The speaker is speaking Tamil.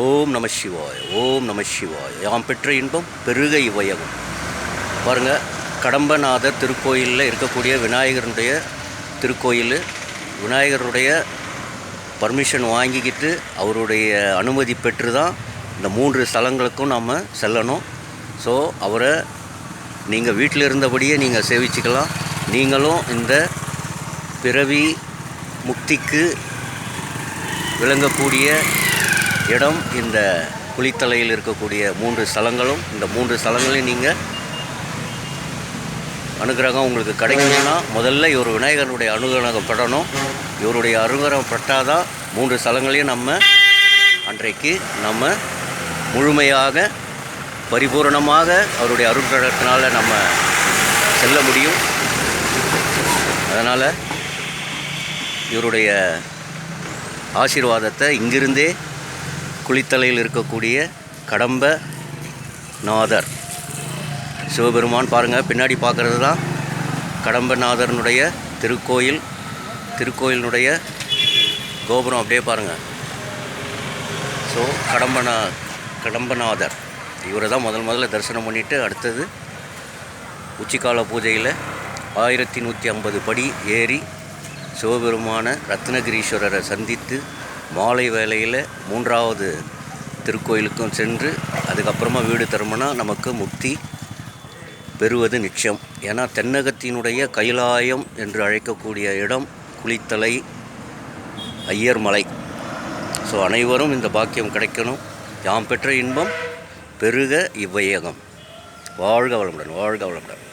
ஓம் நம சிவாய் ஓம் நம சிவாய். யாம் பெற்ற இன்பம் பெருக இவ்வையகம் பாருங்கள் கடம்பநாதர் திருக்கோயிலில் இருக்கக்கூடிய விநாயகருடைய திருக்கோயில் விநாயகருடைய பர்மிஷன் வாங்கிக்கிட்டு அவருடைய அனுமதி பெற்று தான் இந்த மூன்று ஸ்தலங்களுக்கும் நாம் செல்லணும். ஸோ அவரை நீங்கள் வீட்டில் இருந்தபடியே நீங்கள் சேவிச்சுக்கலாம். நீங்களும் இந்த பிறவி முக்திக்கு விளங்கக்கூடிய இடம் இந்த குளித்தலையில் இருக்கக்கூடிய மூன்று ஸ்தலங்களும் இந்த மூன்று ஸ்தலங்களையும் நீங்கள் அனுகிரகம் உங்களுக்கு கிடைக்கணும்னா முதல்ல இவர் விநாயகருடைய அனுகிரகம் படணும். இவருடைய அனுகிரகம் பட்டாதான் மூன்று ஸ்தலங்களையும் நம்ம அன்றைக்கு நம்ம முழுமையாக பரிபூரணமாக அவருடைய அருட்கடத்தினால நம்ம செல்ல முடியும். அதனால் இவருடைய ஆசீர்வாதத்தை இங்கிருந்தே குளித்தலையில் இருக்கக்கூடிய கடம்ப நாதர். சிவபெருமான் பாருங்கள் பின்னாடி பார்க்குறது தான் கடம்பநாதரனுடைய திருக்கோயில். திருக்கோயிலினுடைய கோபுரம் அப்படியே பாருங்கள் ஸோ கடம்பநா கடம்பநாதர் இவரை தான் முதல் முதல்ல தரிசனம் பண்ணிவிட்டு அடுத்தது உச்சிக்கால பூஜையில் ஆயிரத்தி நூற்றி ஐம்பது படி ஏறி சிவபெருமான ரத்னகிரீஸ்வரரை சந்தித்து மாலை வேளையில் மூன்றாவது திருக்கோயிலுக்கும் சென்று அதுக்கப்புறமா வீடு திரும்பினா நமக்கு முக்தி பெறுவது நிச்சயம். ஏன்னா தென்னகத்தினுடைய கைலாயம் என்று அழைக்கக்கூடிய இடம் குளித்தலை ஐயர் மலை. ஸோ அனைவரும் இந்த பாக்கியம் கிடைக்கணும். யாம் பெற்ற இன்பம் பெருக இவ்வையகம். வாழ்க வளமுடன் வாழ்க வளமுடன்.